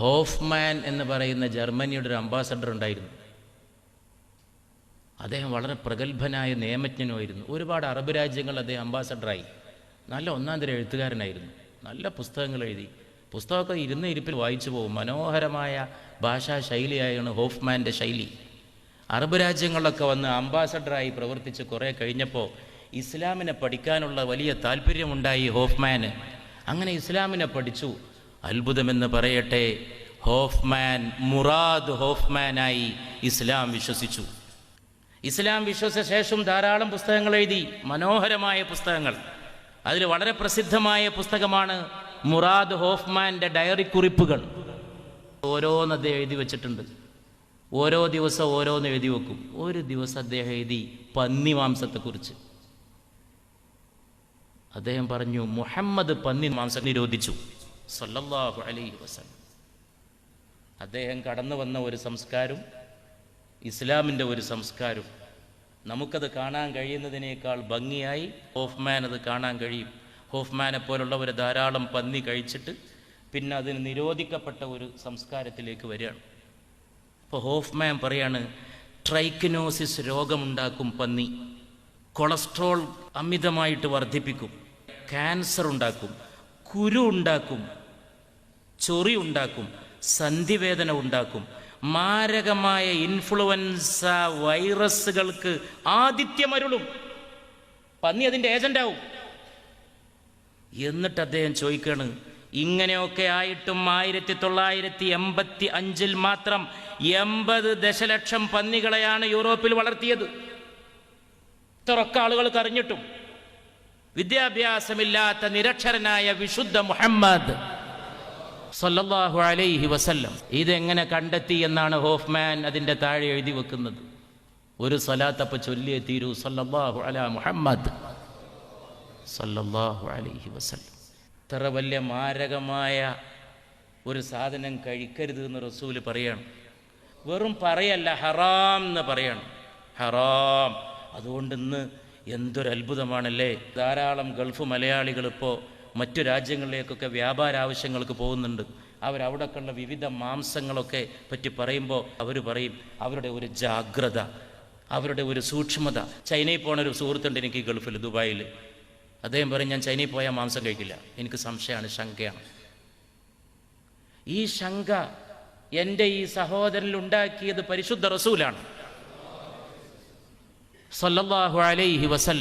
Hoffman എന്ന് പറയുന്ന ജർമ്മനിയുടെ ഒരു അംബാസഡർ ഉണ്ടായിരുന്നു. അദ്ദേഹം വളരെ പ്രഗത്ഭനായ നിയമജ്ഞനുമായിരുന്നു. ഒരുപാട് അറബ് രാജ്യങ്ങൾ അദ്ദേഹം അംബാസഡറായി. നല്ല ഒന്നാം തരം എഴുത്തുകാരനായിരുന്നു. നല്ല പുസ്തകങ്ങൾ എഴുതി. പുസ്തകമൊക്കെ ഇരുന്ന ഇരിപ്പിൽ വായിച്ചു പോകും. മനോഹരമായ ഭാഷാ ശൈലിയായാണ് ഹോഫ്മാന്റെ ശൈലി. അറബ് രാജ്യങ്ങളിലൊക്കെ വന്ന് അംബാസഡറായി പ്രവർത്തിച്ച് കുറേ കഴിഞ്ഞപ്പോൾ ഇസ്ലാമിനെ പഠിക്കാനുള്ള വലിയ താല്പര്യമുണ്ടായി ഹോഫ്മാന്. അങ്ങനെ ഇസ്ലാമിനെ പഠിച്ചു. അത്ഭുതമെന്ന് പറയട്ടെ. ഹോഫ്മാൻ മുറാദ് ഹോഫ്മാനായി ഇസ്ലാം വിശ്വസിച്ചു. ഇസ്ലാം വിശ്വസിച്ച ശേഷം ധാരാളം പുസ്തകങ്ങൾ എഴുതി മനോഹരമായ പുസ്തകങ്ങൾ. അതിൽ വളരെ പ്രസിദ്ധമായ പുസ്തകമാണ് മുറാദ് ഹോഫ്മാന്റെ ഡയറി കുറിപ്പുകൾ. ഓരോന്ന് അദ്ദേഹം എഴുതി വെച്ചിട്ടുണ്ട്. ഓരോ ദിവസം ഓരോന്ന് എഴുതി വെക്കും. ഒരു ദിവസം അദ്ദേഹം എഴുതി പന്നി മാംസത്തെക്കുറിച്ച് അദ്ദേഹം പറഞ്ഞു മുഹമ്മദ് പന്നി മാംസം നിരോധിച്ചു. സല്ലല്ലാഹു അലൈഹി വസല്ലം. അദ്ദേഹം കടന്നു വന്ന ഒരു സംസ്കാരം ഇസ്ലാമിന്റെ ഒരു സംസ്കാരം. നമുക്കത് കാണാൻ കഴിയുന്നതിനേക്കാൾ ഭംഗിയായി ഹോഫ്മാൻ അത് കാണാൻ കഴിയും. ഹോഫ്മാനെ പോലുള്ളവർ ധാരാളം പന്നി കഴിച്ചിട്ട് പിന്നെ അതിന് നിരോധിക്കപ്പെട്ട ഒരു സംസ്കാരത്തിലേക്ക് വരികയാണ്. അപ്പോൾ ഹോഫ്മാൻ പറയാണ് ട്രൈക്കനോസിസ് രോഗമുണ്ടാക്കും പന്നി. കൊളസ്ട്രോൾ അമിതമായിട്ട് വർദ്ധിപ്പിക്കും. ക്യാൻസർ ഉണ്ടാക്കും. കുരു ഉണ്ടാക്കും. ചൊറി ഉണ്ടാക്കും സന്ധിവേദന ഉണ്ടാക്കും. മാരകമായ ഇൻഫ്ലുവൻസ വൈറസുകൾക്ക് ആദിത്യമരുളും. പന്നി അതിന്റെ ഏജന്റാവും എന്നിട്ട് അദ്ദേഹം ചോദിക്കാണ് ഇങ്ങനെയൊക്കെ ആയിട്ടും ആയിരത്തി തൊള്ളായിരത്തി എൺപത്തി അഞ്ചിൽ മാത്രം എൺപത് ദശലക്ഷം പന്നികളെയാണ് യൂറോപ്പിൽ വളർത്തിയത്. ഇത്രയൊക്കെ ആളുകൾക്ക് അറിഞ്ഞിട്ടും വിദ്യാഭ്യാസമില്ലാത്ത നിരക്ഷരനായ വിശുദ്ധ മുഹമ്മദ് സല്ലല്ലാഹു അലൈഹി വസല്ലം. ഇതെങ്ങനെ കണ്ടെത്തി എന്നാണ് ഹോഫ്മാൻ അതിന്റെ താഴെ എഴുതി വെക്കുന്നത്. ഒരു സലാത്തപ്പ ചൊല്ലിയെ തീരൂ സല്ലല്ലാഹു അല മുഹമ്മദ് സല്ലല്ലാഹു അലൈഹി വസല്ലം. ഇത്ര വലിയ മാരകമായ ഒരു സാധനം കഴിക്കരുത് എന്ന് റസൂൽ പറയണം. വെറും പറയല്ല ഹറാം എന്ന് പറയണം. ഹറാം. അതുകൊണ്ട് ഇന്ന് എന്തൊരു അത്ഭുതമാണല്ലേ? ധാരാളം ഗൾഫ് മലയാളികൾ ഇപ്പോൾ മറ്റു രാജ്യങ്ങളിലേക്കൊക്കെ വ്യാപാര ആവശ്യങ്ങൾക്ക് പോകുന്നുണ്ട്. അവരവിടെയൊക്കെയുള്ള വിവിധ മാംസങ്ങളൊക്കെ പറ്റി പറയുമ്പോൾ അവർ പറയും അവരുടെ ഒരു ജാഗ്രത അവരുടെ ഒരു സൂക്ഷ്മത. ചൈനയിൽ പോണ ഒരു സുഹൃത്തുണ്ട് എനിക്ക് ഗൾഫിൽ ദുബായിൽ അദ്ദേഹം പറയും ഞാൻ ചൈനയിൽ പോയാൽ മാംസം കഴിക്കില്ല. എനിക്ക് സംശയമാണ് ശങ്കയാണ്. ഈ ശങ്ക എന്റെ ഈ സഹോദരൻ ഉണ്ടാക്കിയത് പരിശുദ്ധ റസൂലാണ്. സല്ലല്ലാഹു അലൈഹി വസല്ലം.